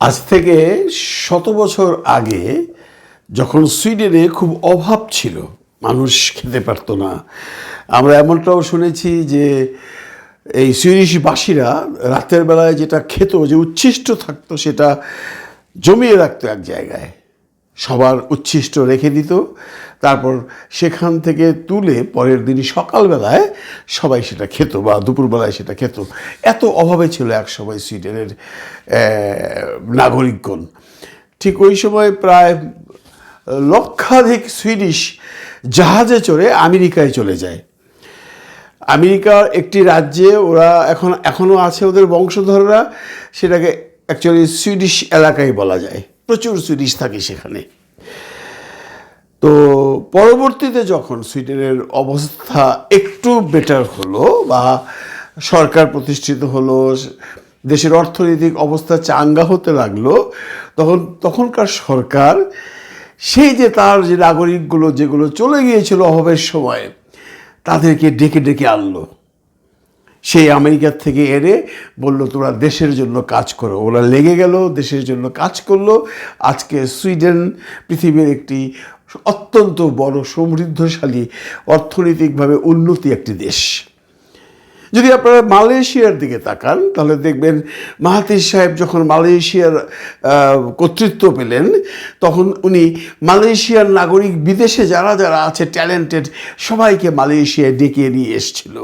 আজ থেকে শত বছর আগে যখন সুইডেনে খুব অভাব ছিল, মানুষ খেতে পারত না, আমরা এমনটাও শুনেছি যে এই সুইডিশবাসীরা রাতের বেলায় যেটা খেত, যে উচ্ছিষ্ট থাকতো, সেটা জমিয়ে রাখতো এক জায়গায়। সবার উচ্ছিষ্ট রেখে দিত তারপর সেখান থেকে তুলে পরের দিন সকালবেলায় সবাই সেটা খেত বা দুপুরবেলায় সেটা খেত। এত অভাবে ছিল এক সময় সুইডেনের নাগরিকগণ। ঠিক ওই সময় প্রায় লক্ষাধিক সুইডিশ জাহাজে চড়ে আমেরিকায় চলে যায়। আমেরিকার একটি রাজ্যে ওরা এখন এখনও আছে ওদের বংশধররা, সেটাকে অ্যাকচুয়ালি সুইডিশ এলাকায় বলা যায়। প্রচুর সুইডিশ থাকে সেখানে। তো পরবর্তীতে যখন সুইডেনের অবস্থা একটু বেটার হলো বা সরকার প্রতিষ্ঠিত হলো, দেশের অর্থনৈতিক অবস্থা চাঙ্গা হতে লাগল, তখন তখনকার সরকার সেই যে তার যে নাগরিকগুলো যেগুলো চলে গিয়েছিল অভাবের সময়, তাদেরকে ডেকে ডেকে আনলো। সেই আমেরিকার থেকে এনে বলল, তোরা দেশের জন্য কাজ করো। ওরা লেগে গেল, দেশের জন্য কাজ করল। আজকে সুইডেন পৃথিবীর একটি অত্যন্ত বড় সমৃদ্ধশালী অর্থনৈতিকভাবে উন্নতি একটি দেশ। যদি আপনারা মালয়েশিয়ার দিকে তাকান, তাহলে দেখবেন মাহাতির সাহেব যখন মালয়েশিয়ার কর্তৃত্ব পেলেন, তখন উনি মালয়েশিয়ার নাগরিক, বিদেশে যারা যারা আছে, ট্যালেন্টেড, সবাইকে মালয়েশিয়ায় ডেকে নিয়ে এসেছিল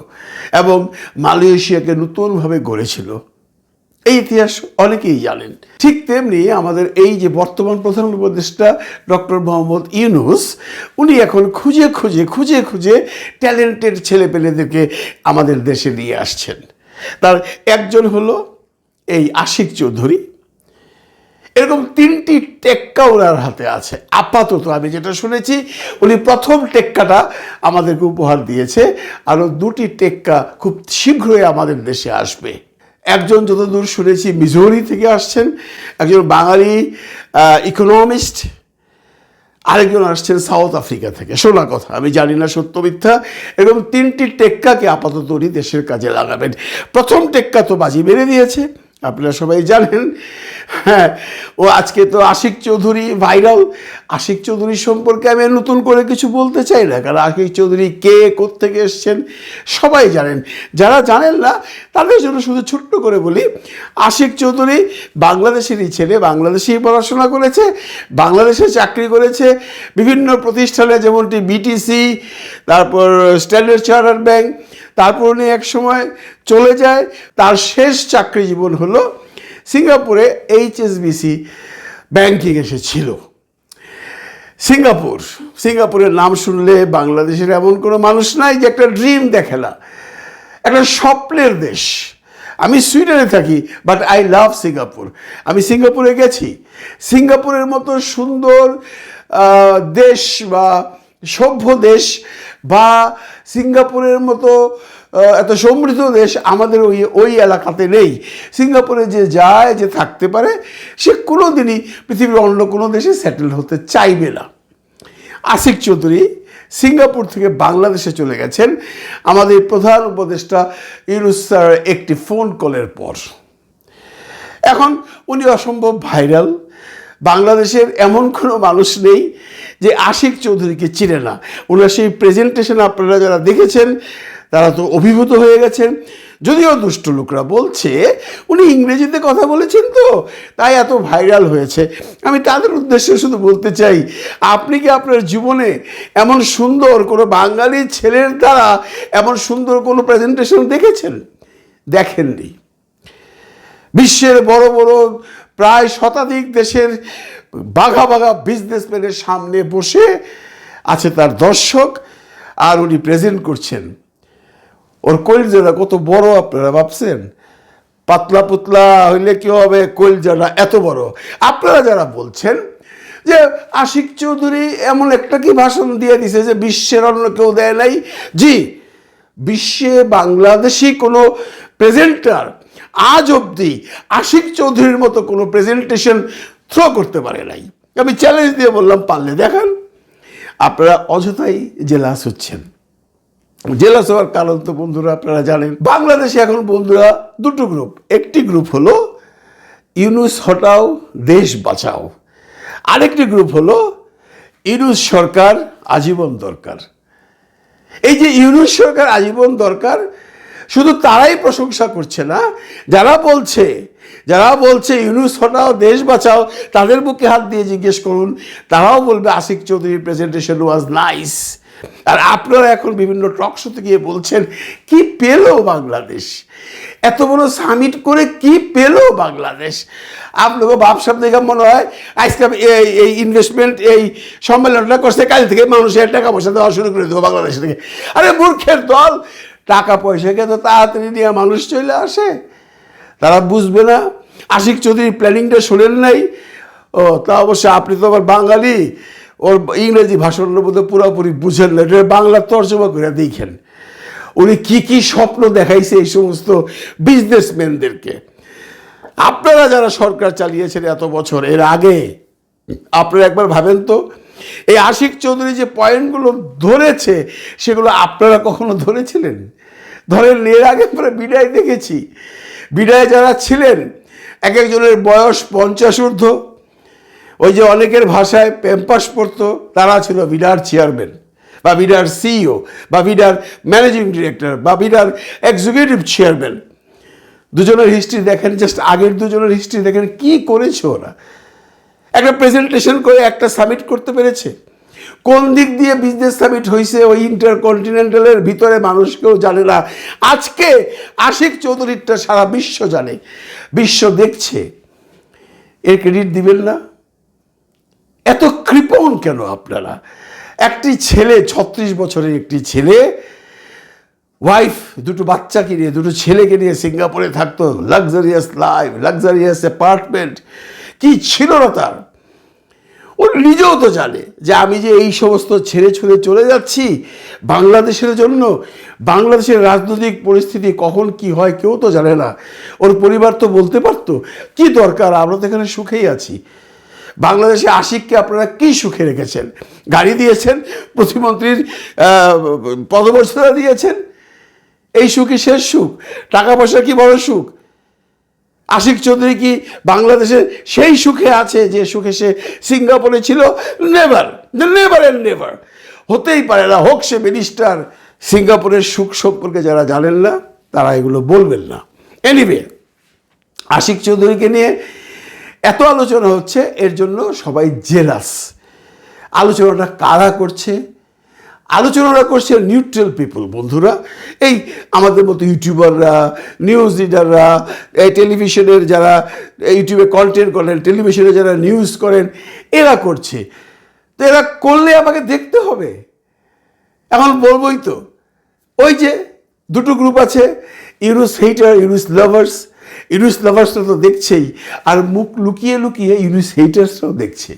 এবং মালয়েশিয়াকে নতুনভাবে গড়েছিল। এই ইতিহাস অনেকেই জানেন। ঠিক তেমনি আমাদের এই যে বর্তমান প্রধান উপদেষ্টা ডক্টর মোহাম্মদ ইউনুস, উনি এখন খুঁজে খুঁজে খুঁজে খুঁজে ট্যালেন্টেড ছেলেপেলেদেরকে আমাদের দেশে নিয়ে আসছেন। তার একজন হলো এই আশিক চৌধুরী। এরকম তিনটি টেক্কা ওনার হাতে আছে। আপাতত আমি যেটা শুনেছি, উনি প্রথম টেক্কাটা আমাদেরকে উপহার দিয়েছে। আরও দুটি টেক্কা খুব শীঘ্রই আমাদের দেশে আসবে। একজন যতদূর শুনেছি মিজোরি থেকে আসছেন, একজন বাঙালি ইকোনমিস্ট আরেকজন আসছেন সাউথ আফ্রিকা থেকে। শোনা কথা, আমি জানি না সত্য মিথ্যা তিনটি টেক্কাকে আপাতত উনি দেশের কাজে লাগাবেন। প্রথম টেক্কা তো বাজি মেরে দিয়েছে, আপনারা সবাই জানেন। হ্যাঁ ও আজকে তো আশিক চৌধুরী ভাইরাল আশিক চৌধুরী সম্পর্কে আমি নতুন করে কিছু বলতে চাই না, কারণ আশিক চৌধুরী কে, কোত্থেকে এসছেন সবাই জানেন। যারা জানেন না, তাদের জন্য শুধু ছোট্ট করে বলি, আশিক চৌধুরী বাংলাদেশেরই ছেলে, বাংলাদেশেই পড়াশোনা করেছে, বাংলাদেশে চাকরি করেছে, বিভিন্ন প্রতিষ্ঠানে যেমনটি বিটিসি তারপর স্ট্যান্ডার্ড চার্টার ব্যাংক তারপর উনি এক সময় চলে যায়, তার শেষ চাকরি জীবন হলো সিঙ্গাপুরে এইচএসবিসি ব্যাংকিং এসেছিল। সিঙ্গাপুর, সিঙ্গাপুরের নাম শুনলে বাংলাদেশের এমন কোনো মানুষ নাই যে একটা ড্রিম দেখে না। একটা স্বপ্নের দেশ। আমি সুইডেনে থাকি বাট আই লাভ সিঙ্গাপুর। আমি সিঙ্গাপুরে গেছি। সিঙ্গাপুরের মতো সুন্দর দেশ বা সভ্য দেশ বা সিঙ্গাপুরের মতো এত সমৃদ্ধ দেশ আমাদের ওই ওই এলাকাতে নেই। সিঙ্গাপুরে যে যায়, যে থাকতে পারে, সে কোনো দিনই পৃথিবীর অন্য কোনো দেশে সেটেল হতে চাইবে না। আসিক চৌধুরী সিঙ্গাপুর থেকে বাংলাদেশে চলে গেছেন। আমাদের প্রধান উপদেষ্টা ইউনুস একটি ফোন কলের পর। এখন উনি অসম্ভব ভাইরাল বাংলাদেশের এমন কোনো মানুষ নেই যে আশিক চৌধুরীকে চিনে না। ওনার সেই প্রেজেন্টেশন আপনারা যারা দেখেছেন তারা তো অভিভূত হয়ে গেছেন। যদিও দুষ্ট লোকরা বলছে, উনি ইংরেজিতে কথা বলেছেন তো, তাই এত ভাইরাল হয়েছে। আমি তাদের উদ্দেশ্যে শুধু বলতে চাই, আপনি কি আপনার জীবনে এমন সুন্দর কোনো বাঙালি ছেলের দ্বারা এমন সুন্দর কোনো প্রেজেন্টেশন দেখেছেন? দেখেননি। বিশ্বের বড় বড় প্রায় শতাধিক দেশের বাঘা বাঘা বিজনেসম্যানের সামনে বসে আছে তার দর্শক, আর উনি প্রেজেন্ট করছেন। ওর কলজাটা কত বড় আপনারা ভাবছেন? পাতলা পুতলা হইলে কি হবে? কলজাটা এত বড়। আপনারা যারা বলছেন যে আশিক চৌধুরী এমন একটা কি ভাষণ দিয়ে দিছে যে বিশ্বের অন্য কেউ দেয় নাই? জি, বিশ্বে বাংলাদেশি কোনো প্রেজেন্টার আজ অবধি আশিক চৌধুরীর মতো কোনো প্রেজেন্টেশন থ্রো করতে পারে নাই। আমি চ্যালেঞ্জ দিয়ে বললাম, পারলে দেখান। আপনারা অযথাই জেলাস হচ্ছেন। জেলাস হওয়ার কারণ তো বন্ধুরা আপনারা জানেন। বাংলাদেশে এখন বন্ধুরা দুটো গ্রুপ একটি গ্রুপ হলো ইউনুস হটাও, দেশ বাঁচাও। আরেকটি গ্রুপ হলো ইউনুস সরকার আজীবন দরকার। এই যে ইউনুস সরকার আজীবন দরকার, শুধু তারাই প্রশংসা করছে না, যারা বলছে যারা বলছে ইউনুস হটাও, দেশ বাঁচাও, তাদের বুকে হাত দিয়ে জিজ্ঞেস করুন, তারাও বলবে আসিক চৌধুরীর প্রেজেন্টেশন ওয়াজ নাইস আর আপনারা এখন বিভিন্ন টক শোতে গিয়ে বলছেন, কি পেল বাংলাদেশ? এত বড় সামিট করে কি পেল বাংলাদেশ? আপনাকে ভাবসাব দেখে মনে হয়, আজকে এই এই ইনভেস্টমেন্ট এই সম্মেলনটা করছে, কাল থেকে মানুষের টাকা পয়সা দেওয়া শুরু করে দেবো বাংলাদেশ থেকে। আরে মূর্খের দল, টাকা পয়সাকে তো তাড়াতাড়ি নিয়ে মানুষ চলে আসে। তারা বুঝবে না। আশিক চৌধুরীর প্ল্যানিংটা শোনেন নাই? ও, তা অবশ্য আপনি তো আবার বাঙালি। ওর ইংরেজি ভাষণের মধ্যে পুরোপুরি বুঝেন না, এটা বাংলা তর্জমা করে দেখেন। উনি কি কি স্বপ্ন দেখাইছে এই সমস্ত বিজনেসম্যানদেরকে। আপনারা যারা সরকার চালিয়েছেন এত বছর, এর আগে, আপনারা একবার ভাবেন তো, এই আশিক চৌধুরী যে পয়েন্টগুলো ধরেছে, সেগুলো আপনারা কখনো ধরেছিলেন? ধরেন, এর আগে আমরা বিদায় দেখেছি। বিদায় যারা ছিলেন, এক একজনের বয়স পঞ্চাশ ঊর্ধ্ব ওই যে অনেকের ভাষায় প্যাম্পাস পড়তো, তারা ছিল বিডার চেয়ারম্যান বা বিডার সিইও বা বিডার ম্যানেজিং ডিরেক্টর বা বিডার এক্সিকিউটিভ চেয়ারম্যান। দুজনের হিস্ট্রি দেখেন, জাস্ট আগের দুজনের হিস্ট্রি দেখেন, কি করেছে ওরা? একটা প্রেজেন্টেশন করে একটা সামিট করতে পেরেছে। কোন দিক দিয়ে বিজনেস সামিট হয়েছে ওই ইন্টারকন্টিনেন্টালের ভিতরে মানুষ কেউ জানে না। আজকে আশিক চৌধুরীরটা সারা বিশ্ব জানে, বিশ্ব দেখছে। এর ক্রেডিট দিবেন না? এত কৃপণ কেন আপনারা? একটি ছেলে, ছত্রিশ বছরের একটি ছেলে ওয়াইফ দুটো বাচ্চাকে নিয়ে, দুটো ছেলেকে নিয়ে সিঙ্গাপুরে থাকতো লাক্সারিয়াস লাইফ লাক্সারিয়াস অ্যাপার্টমেন্ট কি ছিল না তার? ও নিজেও তো জানে যে আমি যে এই সমস্ত ছেড়ে ছুড়ে চলে যাচ্ছি বাংলাদেশের জন্য, বাংলাদেশের রাজনৈতিক পরিস্থিতি কখন কি হয় কেউ তো জানে না। ওর পরিবার তো বলতে পারতো, কি দরকার? আমরা তো এখানে সুখেই আছি। বাংলাদেশে আশিককে আপনারা কি সুখে রেখেছেন? গাড়ি দিয়েছেন, প্রতিমন্ত্রীর পদমর্যাদা দিয়েছেন? এই সুখই শেষ সুখ। টাকা পয়সা কি বড় সুখ? আশিক চৌধুরী কি বাংলাদেশে সেই সুখে আছে যে সুখে সে সিঙ্গাপুরে ছিল? নেভার নেভার অ্যান্ড নেভার হতেই পারে না, হোক সে মিনিস্টার সিঙ্গাপুরের সুখ সম্পর্কে যারা জানেন না, তারা এগুলো বলবেন না। এনিওয়ে আশিক চৌধুরীকে নিয়ে এত আলোচনা হচ্ছে, এর জন্য সবাই জেলাস। আলোচনাটা কারা করছে? আলোচনাটা করছে নিউট্রাল পিপল বন্ধুরা। এই আমাদের মতো ইউটিউবাররা নিউজ রিডাররা এই টেলিভিশনের যারা ইউটিউবে কন্টেন্ট করেন, টেলিভিশনে যারা নিউজ করেন, এরা করছে। তো এরা করলে আমাকে দেখতে হবে। এখন বলবোই তো, ওই যে দুটো গ্রুপ আছে ইউরুস হেইটার ইউরুস লাভার্স ইউনুস লাভার্সরা তো দেখছেই। আর মুখ লুকিয়ে লুকিয়ে ইউনুস হেইটার্সরাও দেখছে।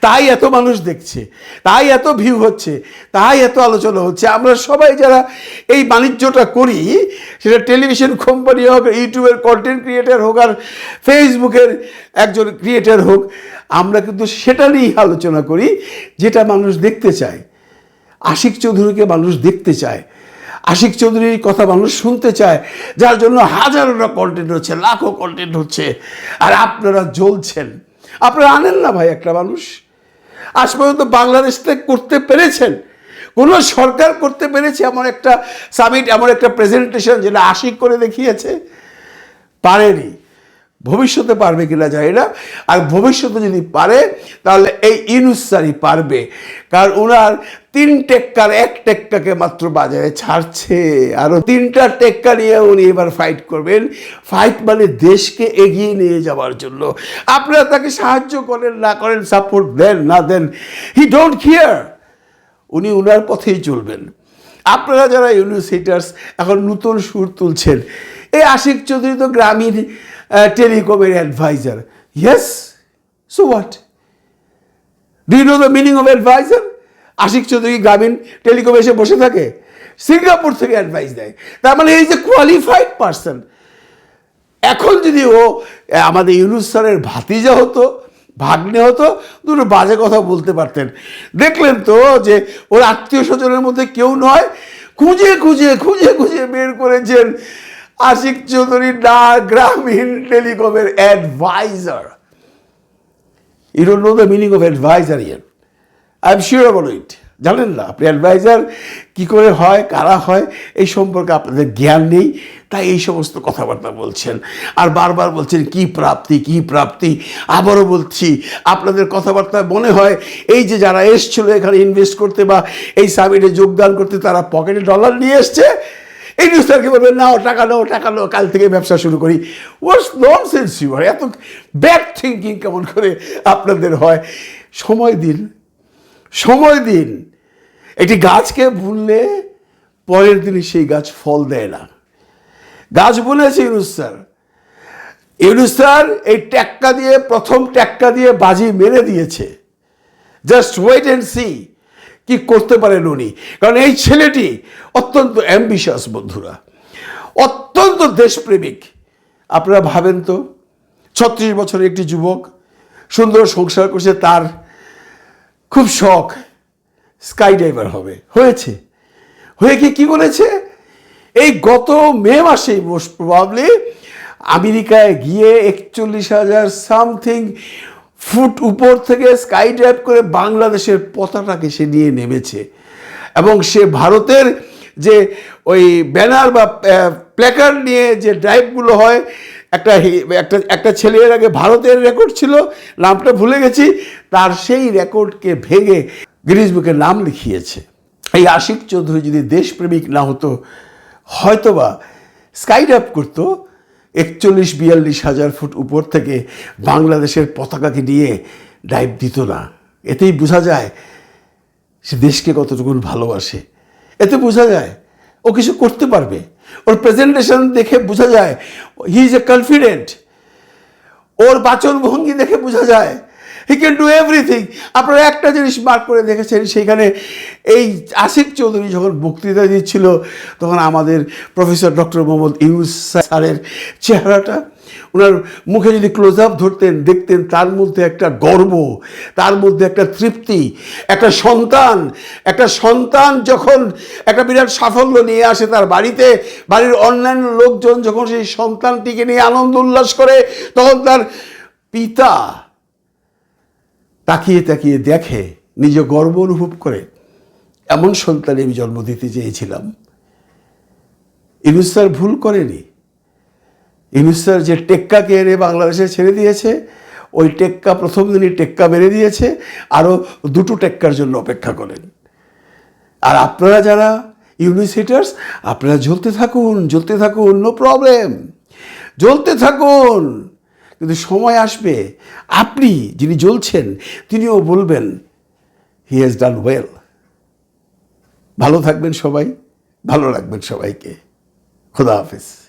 তাই এত মানুষ দেখছে। তাই এত ভিউ হচ্ছে। তাই এত আলোচনা হচ্ছে। আমরা সবাই যারা এই বাণিজ্যটা করি, সেটা টেলিভিশন কোম্পানি হোক ইউটিউবের কন্টেন্ট ক্রিয়েটার হোক, আর ফেসবুকের একজন ক্রিয়েটার হোক, আমরা কিন্তু সেটা নিয়েই আলোচনা করি, যেটা মানুষ দেখতে চায়। আশিক চৌধুরীকে মানুষ দেখতে চায়। আশিক চৌধুরীর কথা মানুষ শুনতে চায়, যার জন্য হাজারোটা কন্টেন্ট হচ্ছে, লাখো কন্টেন্ট হচ্ছে, আর আপনারা জ্বলছেন। আপনারা আনেন না ভাই একটা মানুষ? আজ পর্যন্ত বাংলাদেশ থেকে করতে পেরেছেন? কোনো সরকার করতে পেরেছে এমন একটা সামিট এমন একটা প্রেজেন্টেশন যেটা আশিক করে দেখিয়েছে? পারেনি। ভবিষ্যতে পারবে কিনা জানি না। আর ভবিষ্যতে যদি পারে, তাহলে এই ইনুসারি পারবে। কারণ ওনার তিন টেক্কার, এক টেক্কাকে মাত্র বাজারে ছাড়ছে। আরও তিনটা টেক্কা নিয়ে উনি এবার ফাইট করবেন। ফাইট মানে দেশকে এগিয়ে নিয়ে যাওয়ার জন্য। আপনারা তাকে সাহায্য করেন, না করেন সাপোর্ট দেন, না দেন হি ডোন্ট কেয়ার উনি উনার পথেই চলবেন। আপনারা যারা ইউনিভার্সিটার্স এখন নতুন সুর তুলছেন। এই আশিক চৌধুরী তো Grameen টেলিকমের adviser yes so what do you know the meaning of adviser Ashik Chowdhury Grameen টেলিকমে এসে বসে থাকে সিঙ্গাপুর থেকে অ্যাডভাইস দেয়। তার মানে এই যে কোয়ালিফাইড পার্সন এখন যদি ও আমাদের ইউনুস স্যারের ভাতিজা হতো, ভাগ্নে হতো, দুটো বাজে কথা বলতে পারতেন। দেখলেন তো যে ওর আত্মীয় স্বজনের মধ্যে কেউ নয়, খুঁজে খুঁজে খুঁজে খুঁজে বের করেছেন আশিক চৌধুরী না Grameen টেলিকমের adviser you don't know the meaning of adviser year I am sure about it জানেন না, আপনি অ্যাডভাইজার কী করে হয়, কারা হয়, এই সম্পর্কে আপনাদের জ্ঞান নেই, তাই এই সমস্ত কথাবার্তা বলছেন। আর বারবার বলছেন, কি প্রাপ্তি কি প্রাপ্তি? আবারও বলছি, আপনাদের কথাবার্তায় মনে হয়, এই যে যারা এসছিল এখানে ইনভেস্ট করতে বা এই সামিটে যোগদান করতে, তারা পকেটে ডলার নিয়ে এসছে? এই নিউজ স্যারকে বলবেন নাও, টাকা নাও টাকা নাও, কাল থেকে ব্যবসা শুরু করি। ওয়াটস নন সেন্স ইউর এত ব্যাড থিঙ্কিং কেমন করে আপনাদের হয়? সময় দিন সময় দিন। একটি গাছকে বুনলে পরের দিনই সেই গাছ ফল দেয় না। গাছ বুনেছে ইউনুস স্যার। ইউনুস স্যার এই ট্যাক্কা দিয়ে, প্রথম ট্যাক্কা দিয়ে বাজি মেরে দিয়েছে। জাস্ট ওয়েট অ্যান্ড সি কি করতে পারেন উনি? কারণ এই ছেলেটি অত্যন্ত অ্যাম্বিশাস বন্ধুরা। অত্যন্ত দেশপ্রেমিক। আপনারা ভাবেন তো, ছত্রিশ বছরের একটি যুবক, সুন্দর সংসার করছে, তার খুব শখ স্কাই ডাইভার হবে। হয়েছে। হয়ে কি কি বলেছে? এই গত মে মাসে মোস্ট প্রবাবলি আমেরিকায় গিয়ে একচল্লিশ হাজার সামথিং ফুট উপর থেকে স্কাই ড্রাইভ করে বাংলাদেশের পতাকাকে সে নিয়ে নেমেছে। এবং সে ভারতের যে ওই ব্যানার বা প্ল্যাকার নিয়ে যে ড্রাইভগুলো হয়, একটা একটা একটা ছেলের আগে ভারতের রেকর্ড ছিল, নামটা ভুলে গেছি, তার সেই রেকর্ডকে ভেঙে গিনিস বুকে নাম লিখিয়েছে। এই আশিক চৌধুরী যদি দেশপ্রেমিক না হতো, হয়তোবা স্কাই ড্রাইভ করতো একচল্লিশ বিয়াল্লিশ হাজার ফুট উপর থেকে বাংলাদেশের পতাকাকে নিয়ে ডাইভ দিত না। এতেই বোঝা যায় সে দেশকে কতটুকু ভালোবাসে। এতে বোঝা যায় ও কিছু করতে পারবে। ওর প্রেজেন্টেশন দেখে বোঝা যায় হি ইজ এ কনফিডেন্ট ওর বাচন ভঙ্গি দেখে বোঝা যায় হি ক্যান ডু এভরিথিং আপনারা একটা জিনিস মার্ক করে দেখেছেন সেইখানে এই আশিক চৌধুরী যখন বক্তৃতা দিচ্ছিল, তখন আমাদের প্রফেসর ডক্টর মোহাম্মদ ইউস স্যারের চেহারাটা ওনার মুখে যদি ক্লোজ আপ ধরতেন, দেখতেন, তার মধ্যে একটা গর্ব, তার মধ্যে একটা তৃপ্তি, একটা সন্তান একটা সন্তান যখন একটা বিরাট সাফল্য নিয়ে আসে তার বাড়িতে, বাড়ির অন্যান্য লোকজন যখন সেই সন্তানটিকে নিয়ে আনন্দ উল্লাস করে, তখন তার পিতা তাকিয়ে তাকিয়ে দেখে, নিজ গর্ব অনুভব করে, এমন সন্তানে আমি জন্ম দিতে চেয়েছিলাম। ইনুস স্যার ভুল করেনি। স্যার যে টেক্কাকে এনে বাংলাদেশে ছেড়ে দিয়েছে, ওই টেক্কা প্রথম দিনই টেক্কা মেরে দিয়েছে, আরও দুটো টেক্কার জন্য অপেক্ষা করেন। আর আপনারা যারা ইউনিস হিটার্স, আপনারা জ্বলতে থাকুন জ্বলতে থাকুন, নো প্রবলেম। জ্বলতে থাকুন। কিন্তু সময় আসবে, আপনি যিনি জ্বলছেন, তিনিও বলবেন হি হ্যাজ ডান ওয়েল ভালো থাকবেন সবাই, ভালো রাখবেন সবাইকে। খোদা হাফিজ।